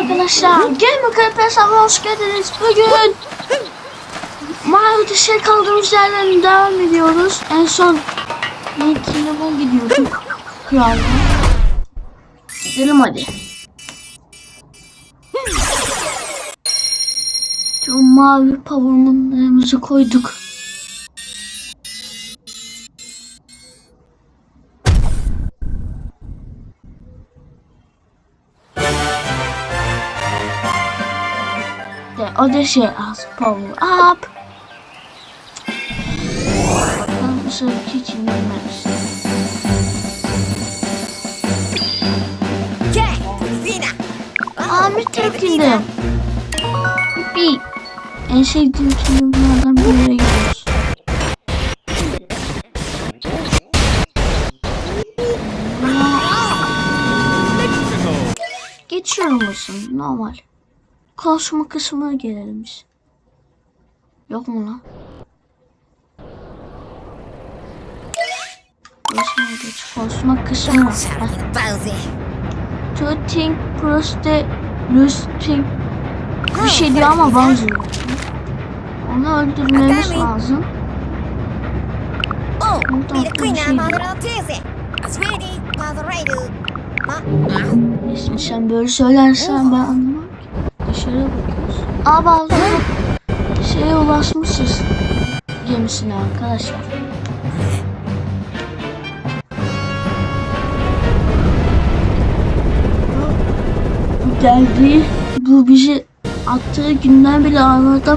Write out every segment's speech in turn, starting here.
arkadaşlar. Game Club hesabına hoş geldiniz. Bugün Mario Odyssey kaldığımız yerden devam ediyoruz. En son Link'ine gidiyorduk. Krallığa. Gidelim hadi. Şu mavi power'ımızı koyduk. The Odyssey has power up. Bakalım seferki için bilmemiz. Amir Kingdom. Bir. En sevdiğim kingdomlardan birine gidiyoruz. Geçiyor musun? Normal. Konuşma kısmına gelelim biz. Yok mu lan? Konuşma geç. Konuşma kısmı. Think proste lusting bir şey diyor ama benziyor. Onu öldürmemiz lazım. Oh, Molto mi qui consiglio. na madre tese! Svedi, madre reidu! Ma, Şimdi sen böyle söylersen ben anlamam Dışarıya bakıyoruz. Aa bazı şeye ulaşmışız gemisine arkadaşlar. Geldi. Bu bizi attığı günden bile arada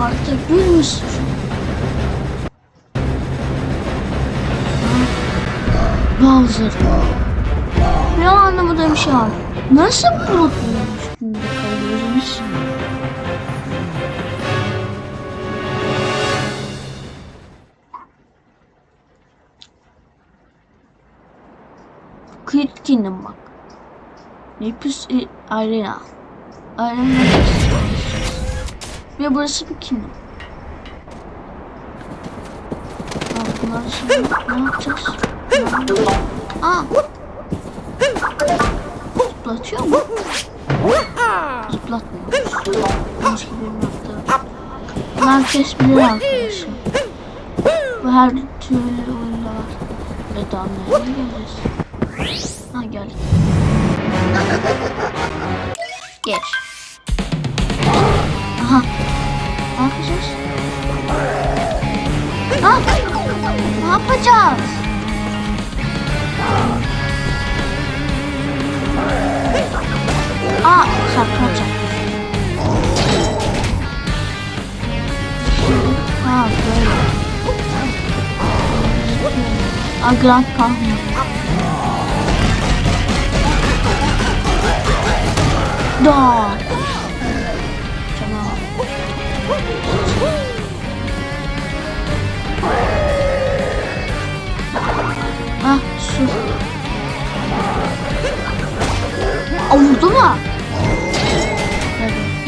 artık bilmiş. Bowser. Ne anlamadığım şey var. Nasıl bulutların üstünde kalıyoruz? Squid Kingdom bak. Nepus e, Arena. Arena. Ve burası bir kingdom. Bunları şimdi ne yapacağız? Aa. Zıplatıyor mu? Zıplatmıyor. Yanlış nokta. Bunu herkes bilir arkadaşım. Bu her türlü oyunda var. Ve daha nereye geleceğiz? Ha geldik. Geç. Aha. Ne yapacağız? Ha? Ne yapacağız? Aa, saklanacak. Ha böyle. Aa, Grand Kahve. Da. Tamam. Ah, su.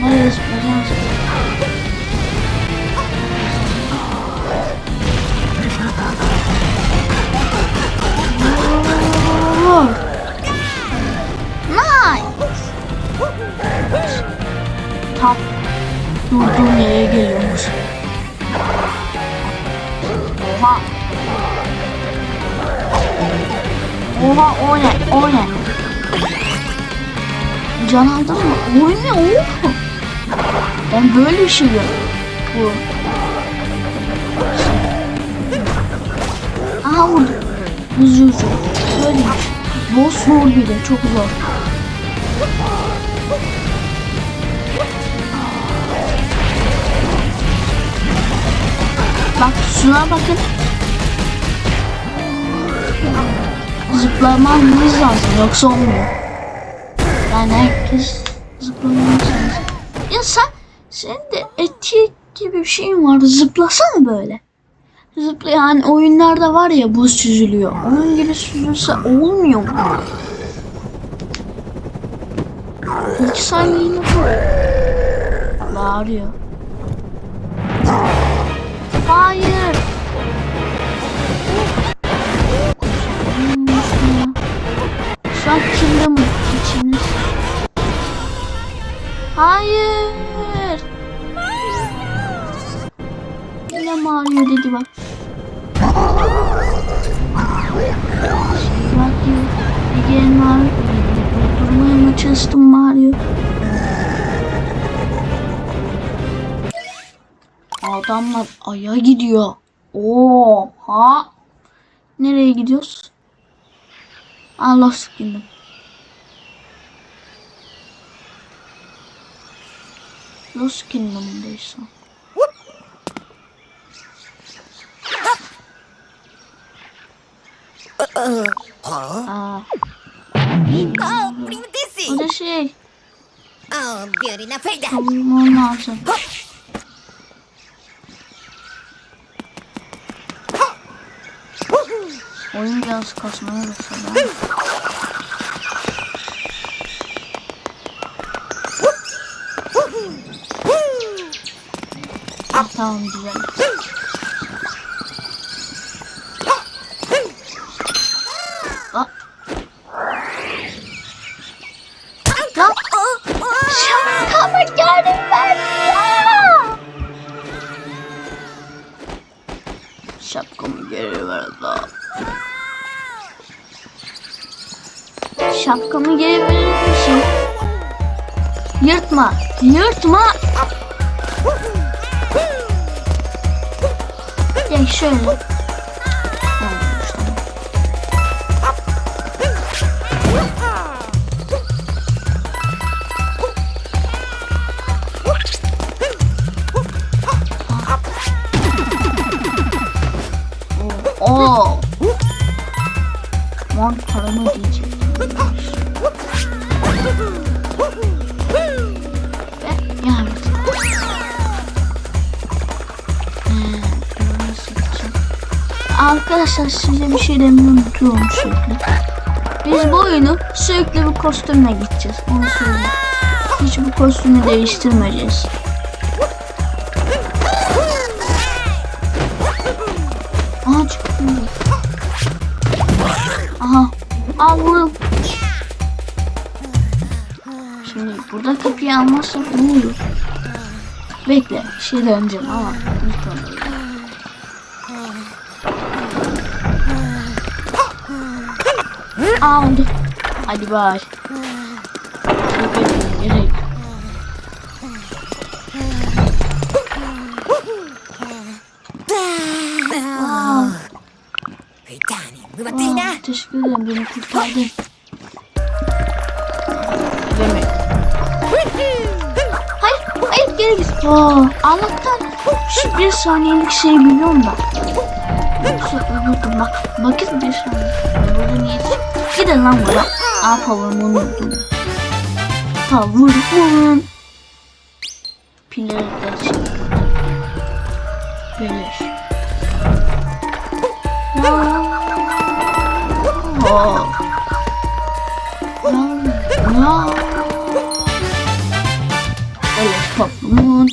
Aa, vurdu mu? Hadi. Nereye zıplayacağız? Vur. Nice. Tam durduğum yere geliyormuş. Oha. Oha o ne? O ne? Can aldın mı? O ne? O Ben böyle bir şey yok. Bu. Aha vurdu. Hızlı hızlı. Böyleymiş. Boss zor bir de çok zor. Bak şuna bakın. Zıplamamız lazım yoksa olmuyor. Yani herkes zıplamamız lazım. Ya sen, senin de eti gibi bir şeyin var. Zıplasana böyle. Zıpla yani oyunlarda var ya buz süzülüyor. Onun gibi süzülse olmuyor mu? İki saniyeliğine Bağırıyor. Hayır. Şu an kimde mi? İçiniz. Hayır. Yine Mario dedi bak. Bak diyor. Ege Mario. Durmaya mı çalıştım Mario? Adamlar aya gidiyor. Oha. Nereye gidiyoruz? Lost Kingdom. Lost Kingdom'dayız. Aa, Oh, o Daisy. da şey. Oh, beauty na feita. Kavurmam lazım. Oyun biraz kasmaya başladı. Ah, tamam güzel. Şapkamı geri verir misin? Yırtma, yırtma. Gel şöyle. Oo. Mont paramı diyecektim. Arkadaşlar size bir şey demeyi unutuyorum sürekli. Biz bu oyunu sürekli bir kostümle gideceğiz. Onu söyleyeyim. Hiç bu kostümü değiştirmeyeceğiz. Al vurun. Şimdi burada kapıyı almazsak ne olur? Bekle. Bir şey döneceğim ama. lütfen öyle. Aldı. Hadi bay. Teşekkür ederim beni kurtardın. Demek. Hayır, hayır geri git. Aa, Allah'tan şu bir saniyelik şeyi biliyorum da. Yoksa ölürdüm bak. Bakın bir saniye. Burada niye? Gidin lan burada. Aa pavurumu unuttum. Pavurumun. Pilleri de şey. Beleş. Oh. Ya. Ya. Böyle toplumun.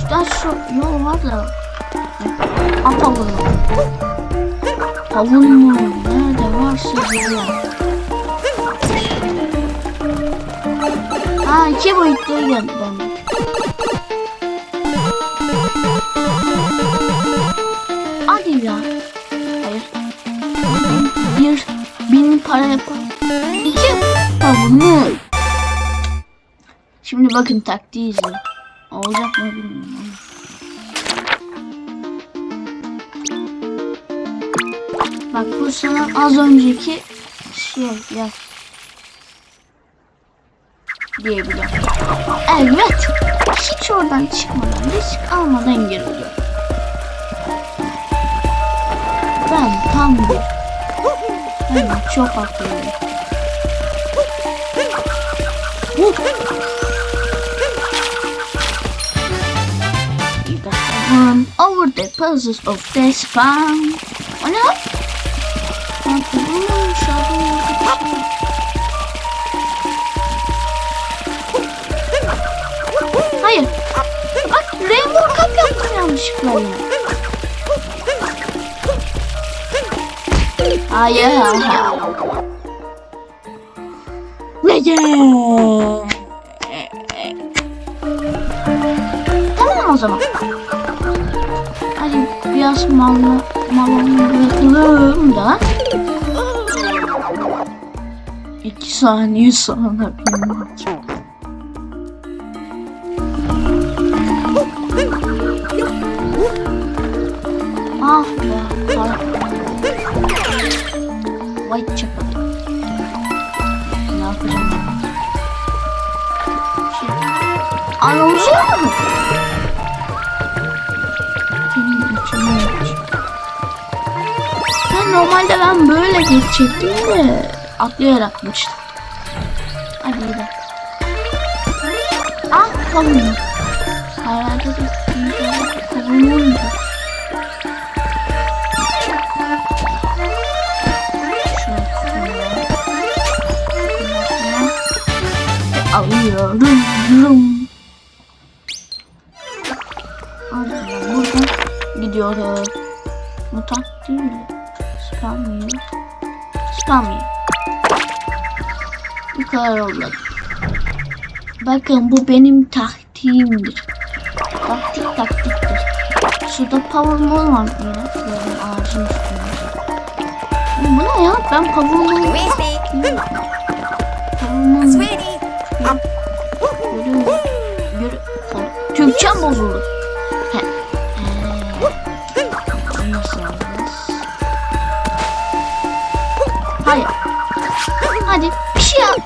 Şurada şu yol var da. A pavunu. Pavunu nerede varsa geliyor. Ha iki boyutlu geldi bana. Para yapar. İki pavunu. Şimdi bakın taktiği izleyin. Olacak mı bilmiyorum. Bak bu sana az önceki şey ya. Diyebiliyorum. Evet. Hiç oradan çıkmadan, risk almadan geliyor. Ben tam bir. Çok run over the puzzles of the spam. O ne? Yine. Hayır. Yeah. Tamam o zaman. Hadi biraz mallı malını bırakalım da. İki saniye sonra benim Vay çakal. Ne yapacağım ben? Şey. Ben normalde ben böyle geçecektim de atlayarak geçtim. Hadi gidelim. Ah kavun. Herhalde de kavun olunca. Alıyorum. Aldım. Buradan gidiyoruz. Mutant değil. Spam yiyor. Spam yiyor. Bu kadar oldu. Bakın bu benim taktiğimdir. Taktik taktiktir. Şurada var yine. Böyle ağacın üstünde. Bu ne ya? Ben power mol... Twisty. Power Türkçem bozuldu. Hayır. Hadi bir şey yap.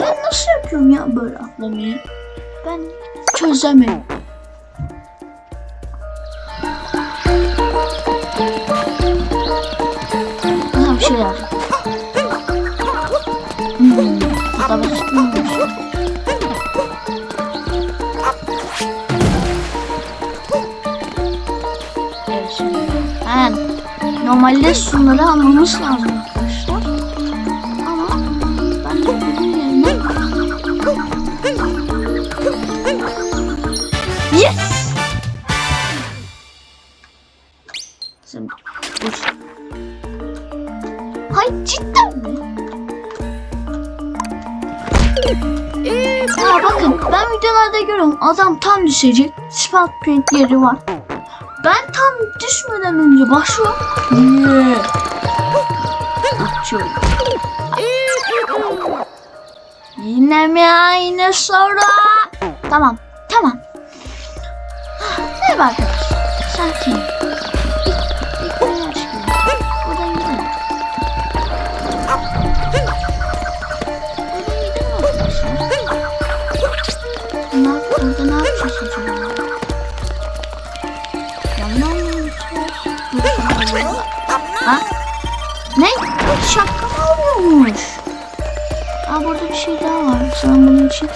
Ben nasıl yapıyorum ya böyle atlamayı? Ben çözemiyorum. Aha bir şey yaptım. Hmm, normalde suları almamız lazım arkadaşlar. Ama ben de bunun yerine Yes! Şimdi dur. Hay cidden mi? Ya bakın ben videolarda görüyorum adam tam düşecek. Spot print yeri var. Ben tam düşmeden önce başlıyor. Yeah. Açıyorum. Yine mi aynı soru? Tamam, tamam. Merhaba arkadaşlar. Sakin. Ha? Ne? Şapka mı alıyormuş? Aa burada bir şey daha var. Sanırım bunun için.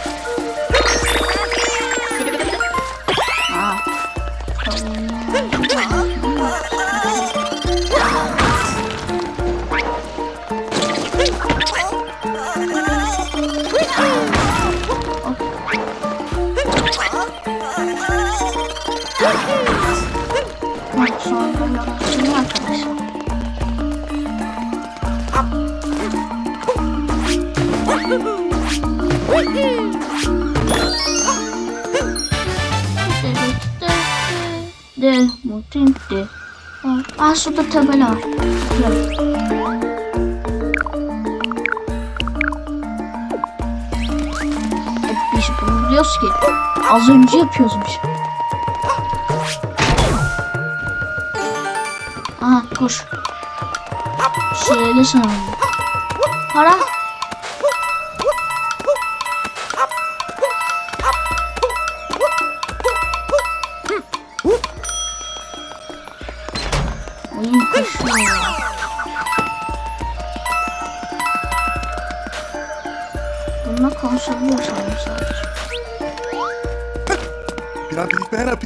De mutinte. Aa şurada tabela var. Hep biz bunu biliyoruz ki. Az önce yapıyoruz biz. Aha koş. Söyle sana. Para.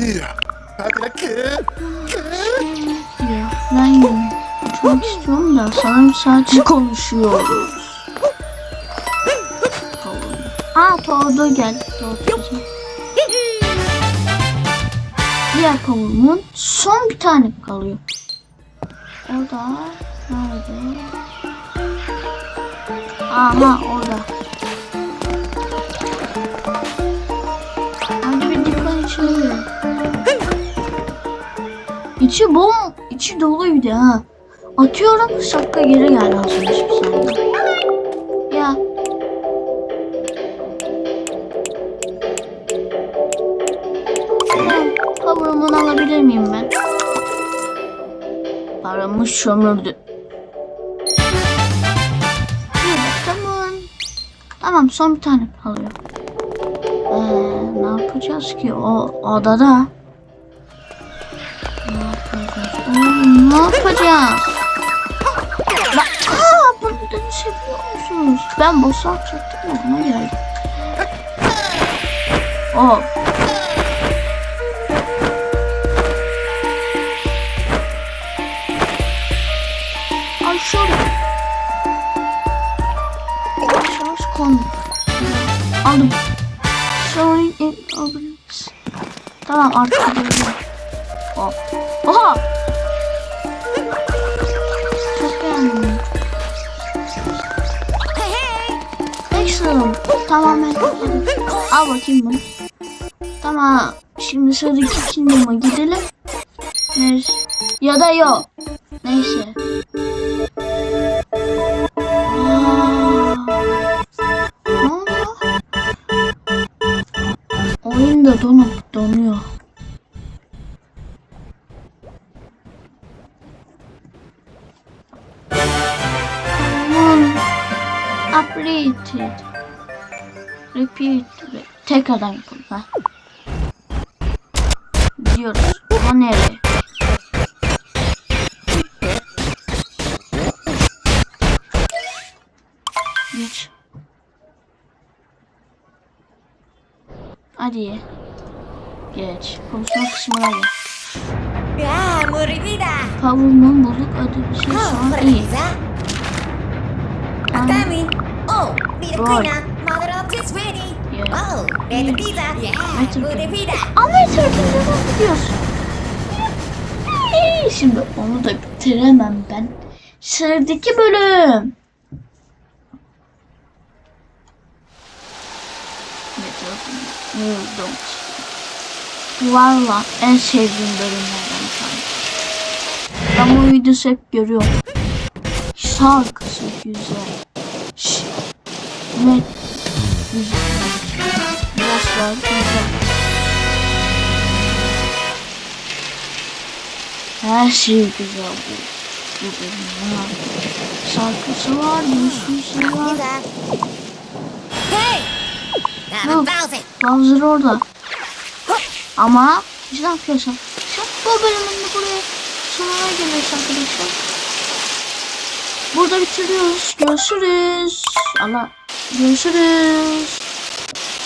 Pia. Pera, que? Ya ben istiyorum da sanırım sadece konuşuyoruz. Aa Tordo geldi. Güzel. Diğer kavurumun son bir tane kalıyor. Orada. Nerede? Aha orada. Hadi bir dikkat içine. İçi bom, içi doluydu ha. Atıyorum şapka geri geldi az önce bir. Ya. Tamam, Power'ımı alabilir miyim ben? Paramı sömürdü. Evet, tamam. Tamam son bir tane kalıyor. Ee, ne yapacağız ki o odada? Ne yapacağız? La, aa, bunu dönüşebiliyor musunuz? Ben boss atacaktım da buna geldim. Oh. Ay şöyle. Şans kon. Aldım. Sorry opens. Tamam artık. Oh. Oha! Excellent. Tamamen. Al bakayım bunu. Tamam. Şimdi sıradaki kingdom'a gidelim. Neyse. Ya da yok. Neyse. Aa. Ne oldu? Oyun da donup donuyor. Updated. Repeat. Tekrardan yapalım ha. Gidiyoruz. Ama nereye? Geç. Hadi. Geç. Konuşma kısmına gel. Kavurmanın bulduk ödül bir şey sonra iyi. precisa! Oh, need a cleaner! Mother of this ready! Yeah. Oh, there's the pizza! Yeah, muy cleaner. vida! Ama tarafından gidiyorsun. Şimdi onu da bitiremem ben. Sıradaki bölüm. Yıldım. Valla en sevdiğim bölümlerden tanesi. Ben bu videosu hep görüyorum. Şarkısı güzel. Ne? Bosslar güzel. Her şey güzel bu. Bu bölümün var. Şarkısı var, müziği var. Hey! Bowser! Orada. Ama biz arkadaşlar şu bu bölümün de buraya sonuna geliyoruz arkadaşlar. Burada bitiriyoruz. Görüşürüz. Allah görüşürüz.